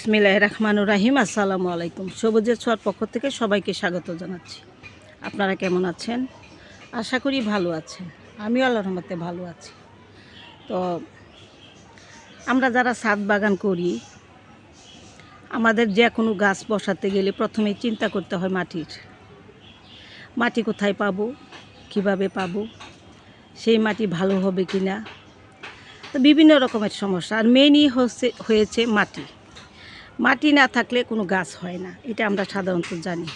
ইসমিল্লাহ রহমানুর রাহিম আসসালামু আলাইকুম সবুজের ছোঁয়ার পক্ষ থেকে সবাইকে স্বাগত জানাচ্ছি। আপনারা কেমন আছেন? আশা করি ভালো আছেন। আমিও আল্লাহ রহমতে ভালো আছি। তো আমরা যারা ছাদ বাগান করি, আমাদের যে কোনো গাছ বসাতে গেলে প্রথমে চিন্তা করতে হয় মাটির। মাটি কোথায় পাবো? কীভাবে পাবো? সেই মাটি ভালো হবে কি না তো বিভিন্ন রকমের সমস্যা। আর মেনই হচ্ছে হয়েছে মাটি। মাটি না থাকলে কোনো গাছ হয় না, এটা আমরা সাধারণত জানি।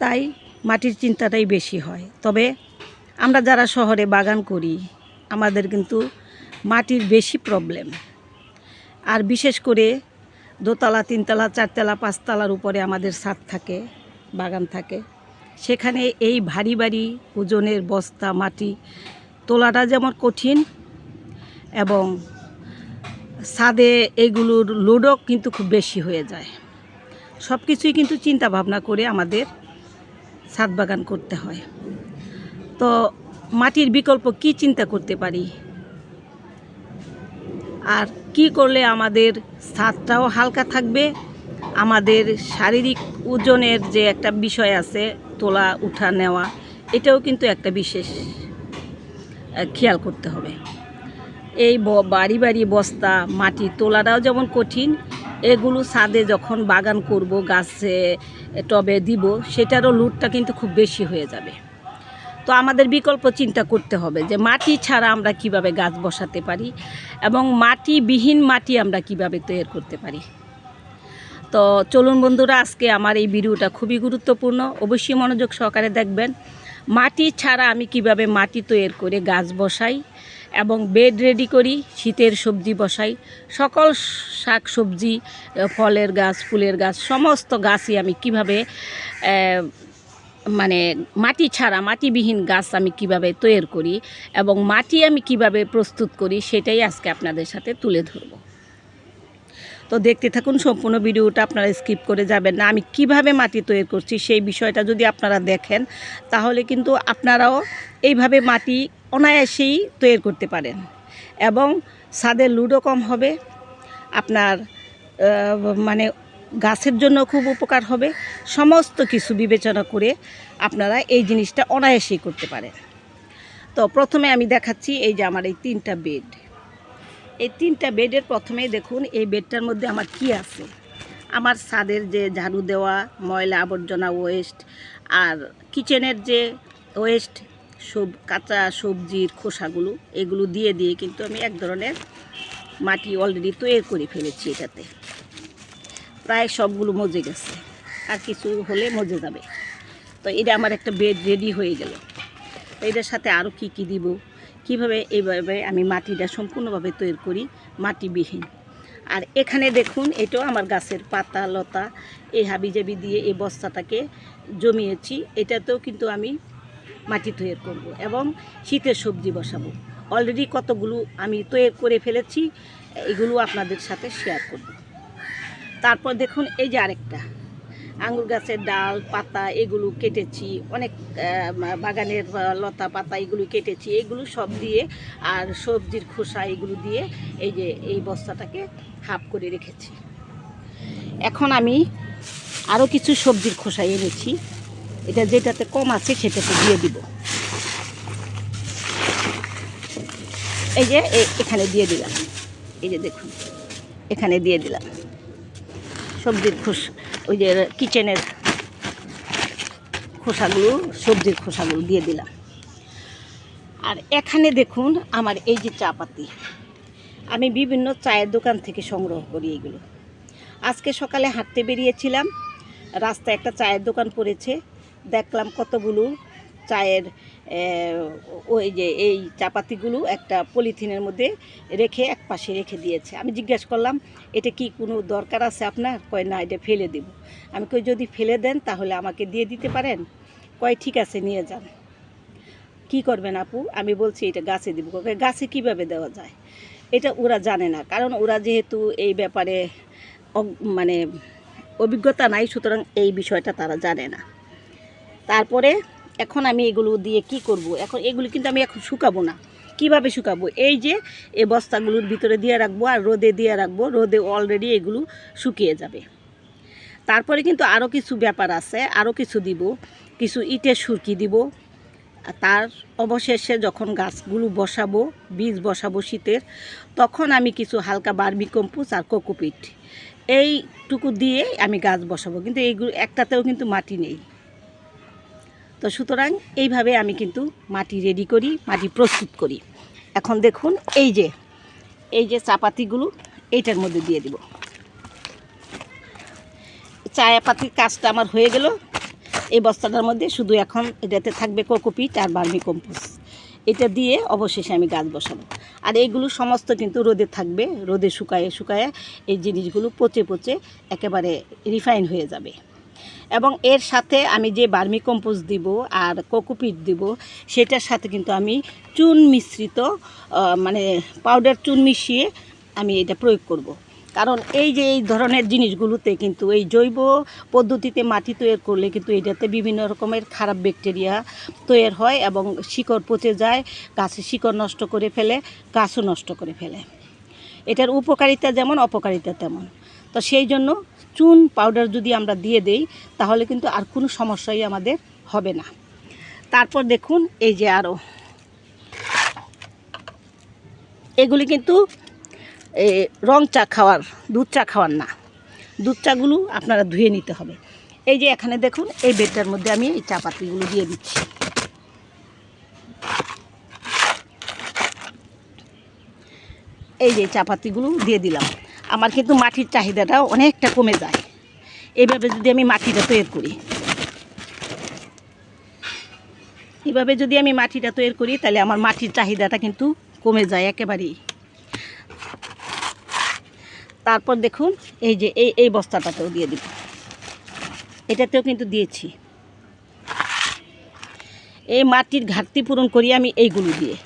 তাই মাটির চিন্তাটাই বেশি হয়। তবে আমরা যারা শহরে বাগান করি, আমাদের কিন্তু মাটির বেশি প্রবলেম আর বিশেষ করে দোতলা, তিনতলা, চারতলা, পাঁচতলার উপরে আমাদের ছাদ থাকে, বাগান থাকে। সেখানে এই ভারী ভারী ওজনের বস্তা, মাটি তোলাটা যেমন কঠিন এবং ছাদে এইগুলোর লোডও কিন্তু খুব বেশি হয়ে যায়। সব কিছুই কিন্তু চিন্তা ভাবনা করে আমাদের ছাদ বাগান করতে হয়। তো মাটির বিকল্প কি চিন্তা করতে পারি? আর কি করলে আমাদের ছাদটাও হালকা থাকবে? আমাদের শারীরিক ওজনের যে একটা বিষয় আছে, তোলা, উঠা, নেওয়া, এটাও কিন্তু একটা বিশেষ খেয়াল করতে হবে। এই বাড়ি বাড়ি বস্তা, মাটি তোলাটাও যেমন কঠিন, এগুলো ছাদে যখন বাগান করব, গাছে টবে দিব, সেটারও লুটটা কিন্তু খুব বেশি হয়ে যাবে। তো আমাদের বিকল্প চিন্তা করতে হবে যে মাটি ছাড়া আমরা কীভাবে গাছ বসাতে পারি এবং মাটিবিহীন মাটি আমরা কীভাবে তৈরি করতে পারি। তো চলুন বন্ধুরা, আজকে আমার এই ভিডিওটা খুবই গুরুত্বপূর্ণ। অবশ্যই মনোযোগ সহকারে দেখবেন, মাটি ছাড়া আমি কীভাবে মাটি তৈরি করে গাছ বসাই এবং বেড রেডি করি, শীতের সবজি বসাই। সকল শাক সবজি, ফলের গাছ, ফুলের গাছ, সমস্ত গাছই আমি কীভাবে মানে মাটি ছাড়া, মাটিবিহীন গাছ আমি কীভাবে তৈরি করি এবং মাটি আমি কীভাবে প্রস্তুত করি সেটাই আজকে আপনাদের সাথে তুলে ধরবো। তো দেখতে থাকুন, সম্পূর্ণ ভিডিওটা আপনারা স্কিপ করে যাবেন না। আমি কীভাবে মাটি তৈরি করছি সেই বিষয়টা যদি আপনারা দেখেন, তাহলে কিন্তু আপনারাও এইভাবে মাটি অনায়াসেই তৈরি করতে পারেন। এবং ছাদের লুডো কম হবে, আপনার মানে গাছের জন্য খুব উপকার হবে, সমস্ত কিছু বিবেচনা করে আপনারা এই জিনিসটা অনায়াসেই করতে পারেন। তো প্রথমে আমি দেখাচ্ছি এই যে আমার এই তিনটা বেড। এই তিনটা বেডের প্রথমেই দেখুন এই বেডটার মধ্যে আমার কি আছে? আমার ছাদের যে ঝাড়ু দেওয়া, ময়লা আবর্জনা ওয়েস্ট আর কিচেনের যে ওয়েস্ট সব কাঁচা সবজির খোসাগুলো, এগুলো দিয়ে দিয়ে কিন্তু আমি এক ধরনের মাটি অলরেডি তৈরি করে ফেলেছি এটাতে। প্রায় সবগুলো মজে গেছে, আর কিছু হলে মজে যাবে। তো এটা আমার একটা বেড রেডি হয়ে গেল। তো এটার সাথে আরও কি কি দিব? কীভাবে এইভাবে আমি মাটিটা সম্পূর্ণভাবে তৈরি করি? মাটিবিহীন। আর এখানে দেখুন, এটাও আমার গাছের পাতা, লতা, এই হাবিজাবি দিয়ে এই বস্তাটাকে জমিয়েছি। এটাতেও কিন্তু আমি মাটি তৈরি করব এবং শীতের সবজি বসাবো। অলরেডি কতগুলো আমি তৈরি করে ফেলেছি, এগুলো আপনাদের সাথে শেয়ার করব। তারপর দেখুন, এই যে আরেকটা। আঙুর গাছের ডাল, পাতা, এগুলো কেটেছি, অনেক বাগানের লতা পাতা এগুলো কেটেছি, এগুলো সব দিয়ে আর সবজির খোসা এগুলো দিয়ে এই যে, এই বস্তাটাকে হাফ করে রেখেছি। এখন আমি আরও কিছু সবজির খোসা এনেছি। এটা যেটাতে কম আছে সেটাতে দিয়ে দিব। এই যে এখানে দিয়ে দিলাম। এই যে দেখুন, এখানে দিয়ে দিলাম। সবজির খোস, ওই যে কিচেনের খোসাগুলো, সবজির খোসাগুলো দিয়ে দিলাম। আর এখানে দেখুন আমার এই যে চা পাতি আমি বিভিন্ন চায়ের দোকান থেকে সংগ্রহ করি এগুলো। আজকে সকালে হাঁটতে বেরিয়েছিলাম, রাস্তায় একটা চায়ের দোকান পড়েছে। দেখলাম কতগুলো চায়ের ওই যে এই চাপাতিগুলো একটা পলিথিনের মধ্যে রেখে এক পাশে রেখে দিয়েছে। আমি জিজ্ঞেস করলাম, এটা কি কোনো দরকার আছে আপনার? কয়, না, এটা ফেলে দেব। আমি কই, যদি ফেলে দেন তাহলে আমাকে দিয়ে দিতে পারেন? কয়, ঠিক আছে, নিয়ে যান। কি করবেন আপু? আমি বলছি, এটা গাছে দিব। গাছে কীভাবে দেওয়া যায়? এটা ওরা জানে না, কারণ ওরা যেহেতু এই ব্যাপারে মানে অভিজ্ঞতা নাই, সুতরাং এই বিষয়টা তারা জানে না। তারপরে এখন আমি এগুলো দিয়ে কি করব? এখন এগুলো কিন্তু আমি এখন শুকাবো না। কীভাবে শুকাবো? এই যে এই বস্তাগুলোর ভিতরে দিয়ে রাখব আর রোদে দিয়ে রাখব। রোদে অলরেডি এগুলো শুকিয়ে যাবে। তারপরে কিন্তু আরও কিছু ব্যাপার আছে আরও কিছু দিব। কিছু ইটের সুরকি দিব। তার অবশেষে যখন গাছগুলো বসাবো, বীজ বসাবো শীতের, তখন আমি কিছু হালকা বার্মি কম্পোজ আর কোকোপিট। এইটুকু দিয়ে আমি গাছ বসাবো। কিন্তু এইগুলো একটাতেও কিন্তু মাটি নেই। তো সুতরাং এইভাবে আমি কিন্তু মাটি রেডি করি, মাটি প্রস্তুত করি। এখন দেখুন, এই যে এই যে চাপাতিগুলো, এইটার মধ্যে দিয়ে দিব। চায়াপাতির কাজটা আমার হয়ে গেল। এই বস্তাটার মধ্যে শুধু এখন এটাতে থাকবে কোকোপিট আর বার্মি কম্পোস্ট। এটা দিয়ে অবশেষে আমি গাছ বসাবো। আর এইগুলো সমস্ত কিন্তু রোদে থাকবে, রোদে শুকায়ে শুকায়ে এই জিনিসগুলো পচে পচে একেবারে রিফাইন হয়ে যাবে। এবং এর সাথে আমি যে বার্মি কম্পোস্ট দিব আর কোকোপিট দিব, সেটার সাথে কিন্তু আমি চুন মিশ্রিত মানে পাউডার চুন মিশিয়ে আমি এটা প্রয়োগ করব। কারণ এই যে এই ধরনের জিনিসগুলোতে কিন্তু এই জৈব পদ্ধতিতে মাটি তৈরি করলে কিন্তু এটাতে বিভিন্ন রকমের খারাপ ব্যাকটেরিয়া তৈরি হয় এবং শিকড় পচে যায় গাছের শিকড় নষ্ট করে ফেলে, গাছও নষ্ট করে ফেলে এটার উপকারিতা যেমন, অপকারিতা তেমন তো সেই জন্য চুন পাউডার যদি আমরা দিয়ে দেই, তাহলে কিন্তু আর কোনো সমস্যাই আমাদের হবে না। তারপর দেখুন, এই যে আরও এগুলি কিন্তু রং চা খাওয়ার, দুধ চা খাওয়ার না। দুধ চাগুলো আপনারা ধুয়ে নিতে হবে। এই যে এখানে দেখুন, এই বেডটার মধ্যে আমি এই চা পাতিগুলো দিয়ে দিচ্ছি। এই যে চা পাতিগুলো দিয়ে দিলাম। আমার কিন্তু মাটির চাহিদাটা অনেকটা কমে যায়। এইভাবে যদি আমি মাটিটা তৈরি করি। এইভাবে যদি আমি মাটিটা তৈরি করি, তাহলে আমার মাটির চাহিদাটা কিন্তু কমে যায় একেবারেই। তারপর দেখুন, এই যে এই এই বস্তাটাতেও দিয়ে দিব। এটাতেও কিন্তু দিয়েছি। এই মাটির ঘাটতি পূরণ করি আমি এইগুলো দিয়ে।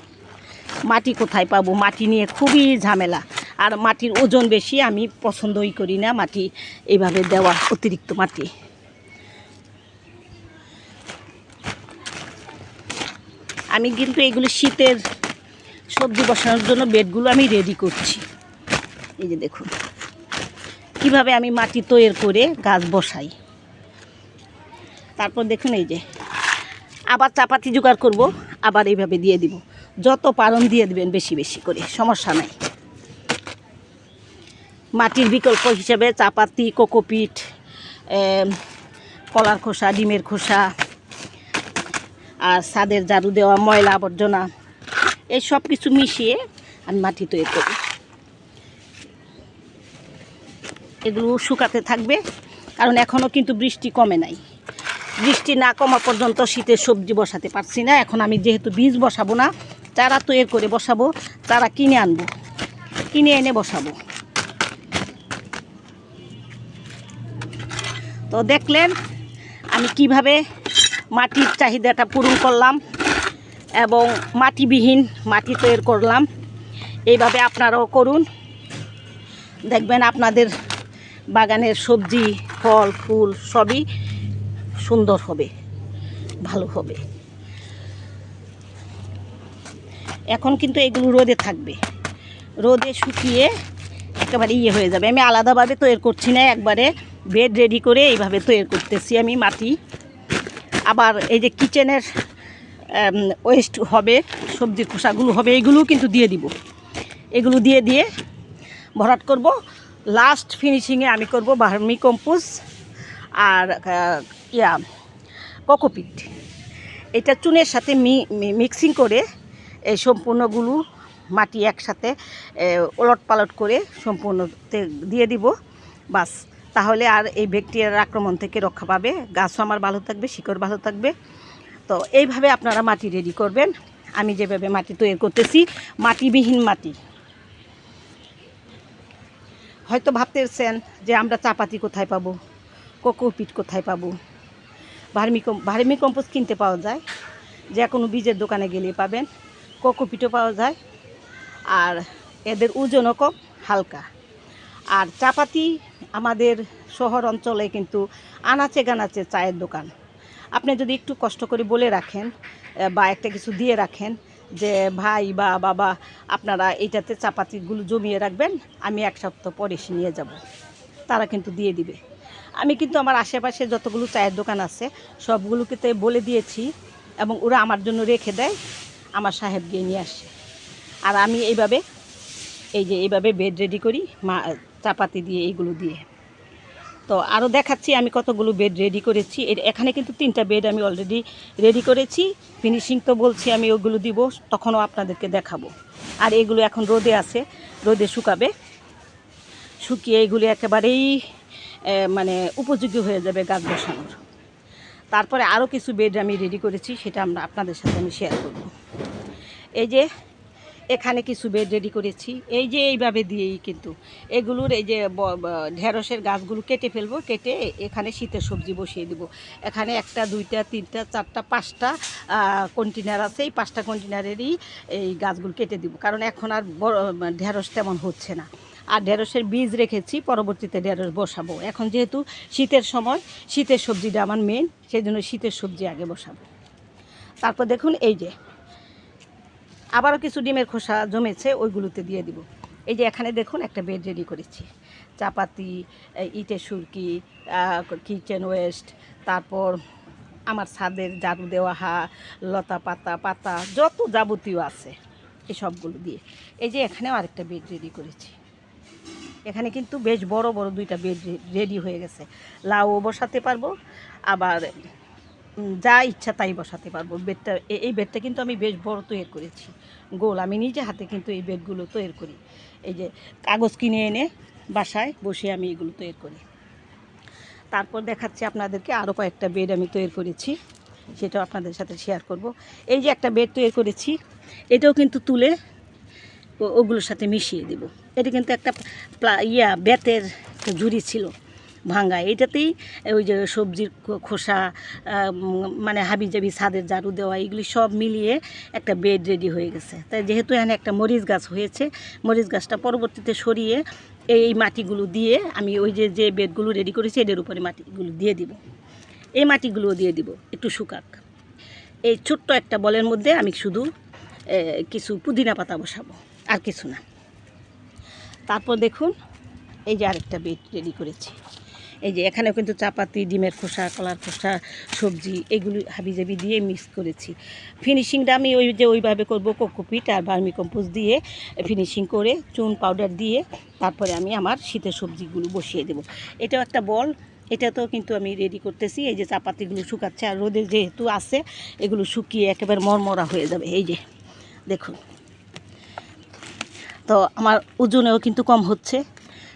মাটি কোথায় পাবো? মাটি নিয়ে খুবই ঝামেলা। আর মাটির ওজন বেশি, আমি পছন্দই করি না মাটি এইভাবে দেওয়া অতিরিক্ত মাটি। আমি কিন্তু এগুলো শীতের সবজি বসানোর জন্য বেডগুলো আমি রেডি করছি। এই যে দেখুন, কীভাবে আমি মাটি তৈরি করে গাছ বসাই। তারপর দেখুন এই যে, আবার চাপাতি জোগাড় করব, আবার এইভাবে দিয়ে দিব। যত পারণ দিয়ে দেবেন বেশি বেশি করে, সমস্যা নাই। মাটির বিকল্প হিসেবে চাপাতি, কোকোপিট কলার খোসা, ডিমের খোসা, আর ছাদের ঝাড়ু দেওয়া, ময়লা আবর্জনা, এই সব কিছু মিশিয়ে আমি মাটি তৈরি করি। এগুলো শুকাতে থাকবে, কারণ এখনও কিন্তু বৃষ্টি কমে নাই। বৃষ্টি না কমা পর্যন্ত শীতের সবজি বসাতে পারছি না। এখন আমি যেহেতু বীজ বসাবো না, চারা তৈরি করে বসাবো, চারা কিনে আনব, কিনে এনে বসাবো। তো দেখলেন আমি কীভাবে মাটির চাহিদাটা পূরণ করলাম এবং মাটিবিহীন মাটি তৈরি করলাম। এইভাবে আপনারাও করুন। দেখবেন আপনাদের বাগানের সবজি, ফল, ফুল সবই সুন্দর হবে, ভালো হবে। এখন কিন্তু এগুলো রোদে থাকবে। রোদে শুকিয়ে একেবারে ইয়ে হয়ে যাবে। আমি আলাদাভাবে তৈরি করছি না একবারে। বেড রেডি করে এইভাবে তৈরি করতেছি আমি মাটি। আবার এই যে কিচেনের ওয়েস্ট হবে সবজির খোসাগুলো হবে, এগুলোও কিন্তু দিয়ে দিব। এগুলো দিয়ে দিয়ে ভরাট করব। লাস্ট ফিনিশিংয়ে আমি করব ভার্মি কম্পোজ আর ইয়া কোকোপিট এটা চুনের সাথে মিক্সিং করে এই সম্পূর্ণগুলো মাটি একসাথে ওলট পালট করে সম্পূর্ণ তে- দিয়ে দিব। বাস। তাহলে আর এই ব্যাকটেরিয়ার আক্রমণ থেকে রক্ষা পাবে। গাছও আমার ভালো থাকবে, শিকড় ভালো থাকবে। তো এইভাবে আপনারা মাটি রেডি করবেন। আমি যেভাবে মাটি তৈরি করতেছি, মাটিবিহীন মাটি। হয়তো ভাবতেছেন যে আমরা চাপাতি কোথায় পাবো, কোকোপিট কোথায় পাবো? ভার্মি কম ভার্মি কম্পোস্ট কিনতে পাওয়া যায়। যে কোনো বীজের দোকানে গেলে পাবেন। কোকোপিটও পাওয়া যায়। আর এদের ওজনও কম, হালকা। আর চাপাতি আমাদের শহর অঞ্চলে কিন্তু আনাচে গানাচে চায়ের দোকান। আপনি যদি একটু কষ্ট করে বলে রাখেন বা একটা কিছু দিয়ে রাখেন যে, ভাই, বা, বাবা, আপনারা এইটাতে চাপাতিগুলো জমিয়ে রাখবেন, আমি এক সপ্তাহ পরে এসে নিয়ে যাব। তারা কিন্তু দিয়ে দিবে। আমি কিন্তু আমার আশেপাশে যতগুলো চায়ের দোকান আছে সবগুলোকে তো বলে দিয়েছি এবং ওরা আমার জন্য রেখে দেয়, আমার সাহেব গিয়ে নিয়ে আসে। আর আমি এইভাবে, এই যে এইভাবে বেড রেডি করি, মা চাপাতি দিয়ে, এইগুলো দিয়ে। তো আরও দেখাচ্ছি, আমি কতগুলো বেড রেডি করেছি। এখানে কিন্তু তিনটা বেড আমি অলরেডি রেডি করেছি। ফিনিশিং তো বলছি আমি ওগুলো দিব, তখনও আপনাদেরকে দেখাবো। আর এগুলো এখন রোদে আছে, রোদে শুকাবে। শুকিয়ে এগুলি একেবারেই মানে উপযোগী হয়ে যাবে গাছ বসানোর। তারপরে আরও কিছু বেড আমি রেডি করেছি, সেটা আমরা আপনাদের সাথে আমি শেয়ার করব। এই যে এখানে কিছু বেড রেডি করেছি। এই যে এইভাবে দিয়েই কিন্তু। এগুলোর এই যে ঢেঁড়সের গাছগুলো কেটে ফেলব, কেটে এখানে শীতের সবজি বসিয়ে দিব। এখানে একটা, দুইটা, তিনটা, চারটা, পাঁচটা কন্টেনার আছে। এই পাঁচটা কন্টেনারেরই এই গাছগুলো কেটে দিব। কারণ এখন আর ঢেঁড়স তেমন হচ্ছে না। আর ঢেঁড়সের বীজ রেখেছি, পরবর্তীতে ঢেঁড়স বসাবো। এখন যেহেতু শীতের সময়, শীতের সবজিটা আমার মেন সেই জন্য শীতের সবজি আগে বসাবো। তারপর দেখুন এই যে আবারও কিছু ডিমের খোসা জমেছে, ওইগুলোতে দিয়ে দিব। এই যে এখানে দেখুন, একটা বেড রেডি করেছি। চাপাতি ইটের সুরকি কিচেন ওয়েস্ট তারপর আমার ছাদের ঝাড়ু দেওয়া হা, লতা পাতা পাতা, যত যাবতীয় আছে, এই সবগুলো দিয়ে। এই যে এখানেও আরেকটা বেড রেডি করেছি। এখানে কিন্তু বেশ বড় বড় দুইটা বেড রেডি হয়ে গেছে। লাউও বসাতে পারব, আবার যা ইচ্ছা তাই বসাতে পারব। বেডটা এই বেডটা কিন্তু আমি বেশ বড় তৈরি করেছি। গোল। আমি নিজে হাতে কিন্তু এই বেডগুলো তৈরি করি। এই যে কাগজ কিনে এনে বাসায় বসে আমি এগুলো তৈরি করি। তারপর দেখাচ্ছি আপনাদেরকে আরও কয়েকটা বেড আমি তৈরি করেছি। সেটাও আপনাদের সাথে শেয়ার করব। এই যে একটা বেড তৈরি করেছি, এটাও কিন্তু তুলে ওগুলোর সাথে মিশিয়ে দেব। এটা কিন্তু একটা ইয়া, বেতের ঝুড়ি ছিল। ভাঙ্গা। এটাতেই ওই যে সবজির খোসা মানে হাবি জাবি ছাদের ঝাড়ু দেওয়া, এগুলি সব মিলিয়ে একটা বেড রেডি হয়ে গেছে। তাই যেহেতু এখানে একটা মরিচ গাছ হয়েছে, মরিচ গাছটা পরবর্তীতে সরিয়ে এই মাটিগুলো দিয়ে আমি ওই যে যে বেডগুলো রেডি করেছি, এদের উপরে মাটিগুলো দিয়ে দিব। এই মাটিগুলোও দিয়ে দিব একটু শুকাক। এই ছোট্ট একটা বলের মধ্যে আমি শুধু কিছু পুদিনা পাতা বসাবো, আর কিছু না। তারপর দেখুন, এই যে আরেকটা বেড রেডি করেছি। এই যে এখানেও কিন্তু চাপাতি, ডিমের খোসা, কলার খোসা, সবজি এগুলি হাবিজাবি দিয়ে মিক্স করেছি। ফিনিশিংটা আমি ওই যে ওইভাবে করব কোকোপিট আর ভার্মি কম্পোস্ট দিয়ে ফিনিশিং করে চুন পাউডার দিয়ে তারপরে আমি আমার শীতের সবজিগুলো বসিয়ে দেবো। এটাও একটা বল, এটাতেও কিন্তু আমি রেডি করতেছি। এই যে চাপাতিগুলো শুকাচ্ছে আর রোদে যেহেতু আছে, এগুলো শুকিয়ে একেবারে মরমরা হয়ে যাবে। এই যে, দেখুন। তো আমার ওজনেও কিন্তু কম হচ্ছে,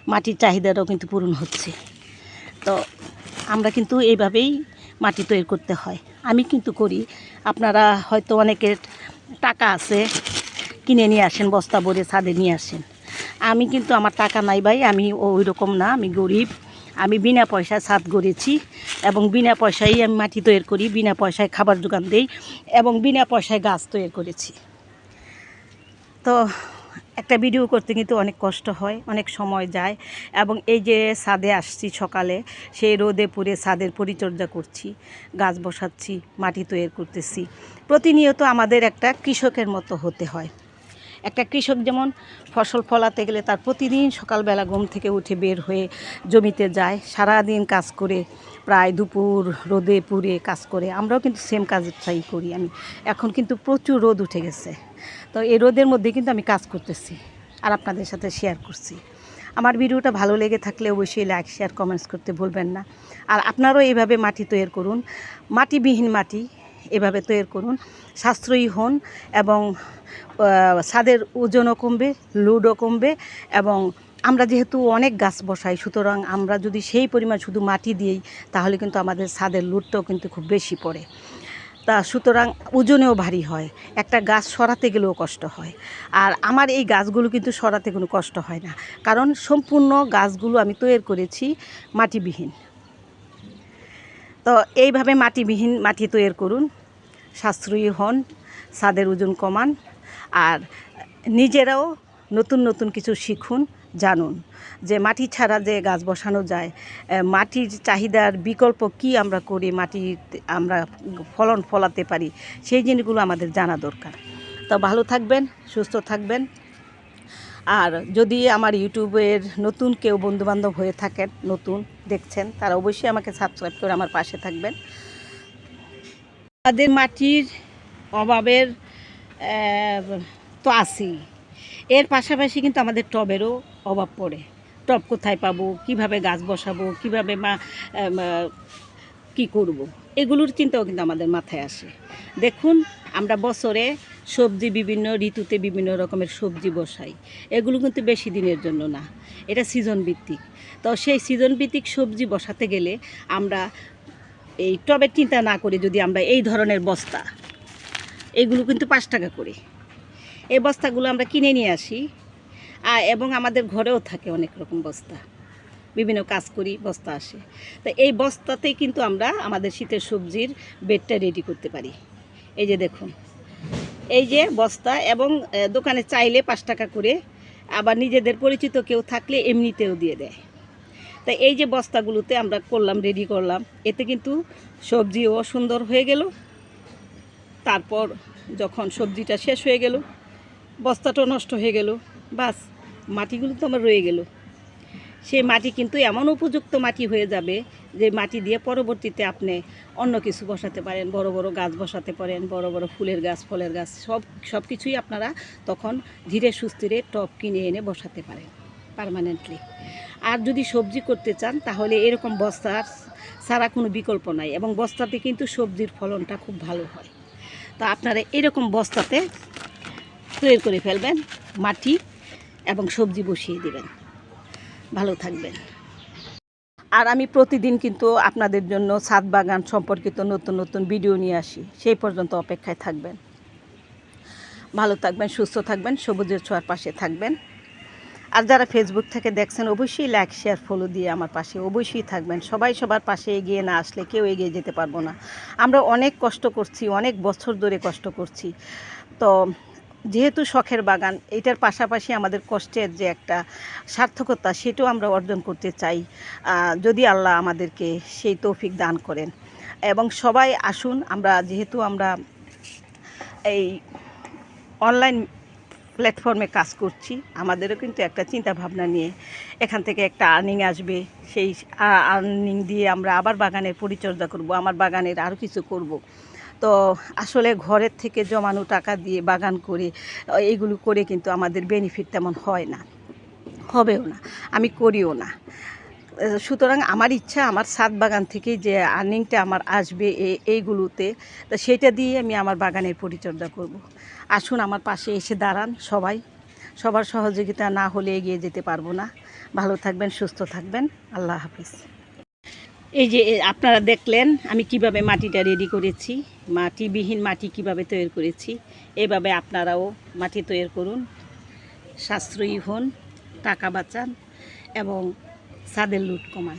মাটির চাহিদাটাও কিন্তু পূরণ হচ্ছে। তো আমরা কিন্তু এইভাবেই মাটি তৈরি করতে হয়। আমি কিন্তু করি। আপনারা হয়তো অনেকের টাকা আছে, কিনে নিয়ে আসেন, বস্তা ভরে ছাদে নিয়ে আসেন। আমি কিন্তু আমার টাকা নাই ভাই, আমি ওই রকম না, আমি গরিব। আমি বিনা পয়সায় ছাদ গড়েছি এবং বিনা পয়সায় আমি মাটি তৈরি করি, বিনা পয়সায় খাবার দোকান দেই এবং বিনা পয়সায় গাছ তৈরি করেছি। তো একটা ভিডিও করতে কিন্তু অনেক কষ্ট হয়, অনেক সময় যায় এবং এই যে ছাদে আসছি সকালে, সেই রোদে পুড়ে ছাদের পরিচর্যা করছি, গাছ বসাচ্ছি, মাটি তৈরি করতেছি। প্রতিনিয়ত আমাদের একটা কৃষকের মতো হতে হয়। একটা কৃষক যেমন ফসল ফলাতে গেলে তার প্রতিদিন সকালবেলা ঘুম থেকে উঠে বের হয়ে জমিতে যায়, সারাদিন কাজ করে, প্রায় দুপুর রোদে পুড়ে কাজ করে। আমরাও কিন্তু সেম কাজটাই করি আমি। এখন কিন্তু প্রচুর রোদ উঠে গেছে। তো এই রোদের মধ্যে কিন্তু আমি কাজ করতেছি আর আপনাদের সাথে শেয়ার করছি। আমার ভিডিওটা ভালো লেগে থাকলে অবশ্যই লাইক শেয়ার কমেন্টস করতে ভুলবেন না। আর আপনারাও এইভাবে মাটি তৈরি করুন, মাটিবিহীন মাটি এভাবে তৈরি করুন, সাশ্রয়ী হন এবং ছাদের ওজনও কমবে লোডও কমবে এবং আমরা যেহেতু অনেক গাছ বসাই, সুতরাং আমরা যদি সেই পরিমাণ শুধু মাটি দিই তাহলে কিন্তু আমাদের ছাদের লোডটাও কিন্তু খুব বেশি পড়ে। তা সুতরাং ওজনেও ভারী হয়। একটা গাছ সরাতে গেলেও কষ্ট হয়। আর আমার এই গাছগুলো কিন্তু সরাতে কোনো কষ্ট হয় না। কারণ সম্পূর্ণ গাছগুলো আমি তৈরি করেছি মাটিবিহীন। তো এইভাবে মাটিবিহীন মাটি তৈরি করুন। সাশ্রয়ী হন ছাদের ওজন কমান, আর নিজেরাও নতুন নতুন কিছু শিখুন। জানুন যে মাটি ছাড়া যে গাছ বসানো যায় মাটির চাহিদার বিকল্প কি আমরা করি মাটি আমরা ফলন ফলাতে পারি, সেই জিনিসগুলো আমাদের জানা দরকার। তো ভালো থাকবেন, সুস্থ থাকবেন। আর যদি আমার ইউটিউবের নতুন কেউ বন্ধুবান্ধব হয়ে থাকেন, নতুন দেখছেন, তারা অবশ্যই আমাকে সাবস্ক্রাইব করে আমার পাশে থাকবেন। আমাদের মাটির অভাবের তো আছেই। এর পাশাপাশি কিন্তু আমাদের টবেরও অভাব পড়ে। টব কোথায় পাবো? কীভাবে গাছ বসাবো? কীভাবে মা কি করব। এগুলোর চিন্তাও কিন্তু আমাদের মাথায় আসে। দেখুন, আমরা বছরে সবজি বিভিন্ন, ঋতুতে বিভিন্ন রকমের সবজি বসাই। এগুলো কিন্তু বেশি দিনের জন্য না। এটা সিজন ভিত্তিক। তো সেই সিজন ভিত্তিক সবজি বসাতে গেলে আমরা এই টবের চিন্তা না করে যদি আমরা এই ধরনের বস্তা, এগুলো কিন্তু পাঁচ টাকা করে। এই বস্তাগুলো আমরা কিনে নিয়ে আসি। এবং আমাদের ঘরেও থাকে অনেক রকম বস্তা। বিভিন্ন কাজ করি, বস্তা আসে। তো এই বস্তাতেই কিন্তু আমরা আমাদের শীতের সবজির বেডটা রেডি করতে পারি। এই যে দেখুন, এই যে বস্তা এবং দোকানে চাইলে পাঁচ টাকা করে, আবার নিজেদের পরিচিত কেউ থাকলে এমনিতেও দিয়ে দেয়। তাই এই যে বস্তাগুলোতে আমরা করলাম রেডি করলাম, এতে কিন্তু সবজিও সুন্দর হয়ে গেল। তারপর যখন সবজিটা শেষ হয়ে গেল, বস্তাটাও নষ্ট হয়ে গেল, বাস। মাটিগুলো তো আমার রয়ে গেল। সেই মাটি কিন্তু এমন উপযুক্ত মাটি হয়ে যাবে যে মাটি দিয়ে পরবর্তীতে আপনি অন্য কিছু বসাতে পারেন, বড় বড় গাছ বসাতে পারেন, বড় বড় ফুলের গাছ, ফলের গাছ, সব সব কিছুই আপনারা তখন ধীরে সুস্থিরে টব কিনে এনে বসাতে পারেন পারমানেন্টলি আর যদি সবজি করতে চান তাহলে এরকম বস্তার ছাড়া কোনো বিকল্প নাই এবং বস্তাতে কিন্তু সবজির ফলনটা খুব ভালো হয়। তা আপনারা এরকম বস্তাতে তৈরি করে ফেলবেন মাটি এবং সবজি বসিয়ে দেবেন। ভালো থাকবেন। আর আমি প্রতিদিন কিন্তু আপনাদের জন্য ছাদ বাগান সম্পর্কিত নতুন নতুন ভিডিও নিয়ে আসি। সেই পর্যন্ত অপেক্ষায় থাকবেন। ভালো থাকবেন, সুস্থ থাকবেন, সবুজের ছোঁয়ার পাশে থাকবেন। আর যারা ফেসবুক থেকে দেখছেন, অবশ্যই লাইক শেয়ার ফলো দিয়ে আমার পাশে অবশ্যই থাকবেন। সবাই সবার পাশে এগিয়ে না আসলে কেউ এগিয়ে যেতে পারব না। আমরা অনেক কষ্ট করছি, অনেক বছর ধরে কষ্ট করছি। তো যেহেতু শখের বাগান, এটার পাশাপাশি আমাদের কষ্টের যে একটা সার্থকতা, সেটাও আমরা অর্জন করতে চাই। যদি আল্লাহ আমাদেরকে সেই তৌফিক দান করেন। এবং সবাই আসুন, আমরা যেহেতু আমরা এই অনলাইন প্ল্যাটফর্মে কাজ করছি, আমাদেরও কিন্তু একটা চিন্তা ভাবনা নিয়ে এখান থেকে একটা আর্নিং আসবে। সেই আর্নিং দিয়ে আমরা আবার বাগানের পরিচর্যা করব, আমার বাগানের আরও কিছু করব। তো আসলে ঘরের থেকে জমানো টাকা দিয়ে বাগান করে আহ, এইগুলো করে কিন্তু আমাদের বেনিফিট তেমন হয় না হবেও না আমি করিও না। সুতরাং আমার ইচ্ছা আমার ছাদ বাগান থেকে যে আর্নিংটা আমার আসবে এইগুলোতে তো সেটা দিয়ে আমি আমার বাগানের পরিচর্যা করব। আসুন আমার পাশে এসে দাঁড়ান সবাই সবার সহযোগিতা না হলে এগিয়ে যেতে পারব না। ভালো থাকবেন সুস্থ থাকবেন আল্লাহ হাফিজ। এই যে আপনারা দেখলেন আমি কীভাবে মাটিটা রেডি করেছি। মাটিবিহীন মাটি কীভাবে তৈরি করেছি, এভাবে আপনারাও মাটি তৈরি করুন। সাশ্রয়ী হন, টাকা বাঁচান এবং সাদের লুট কমান।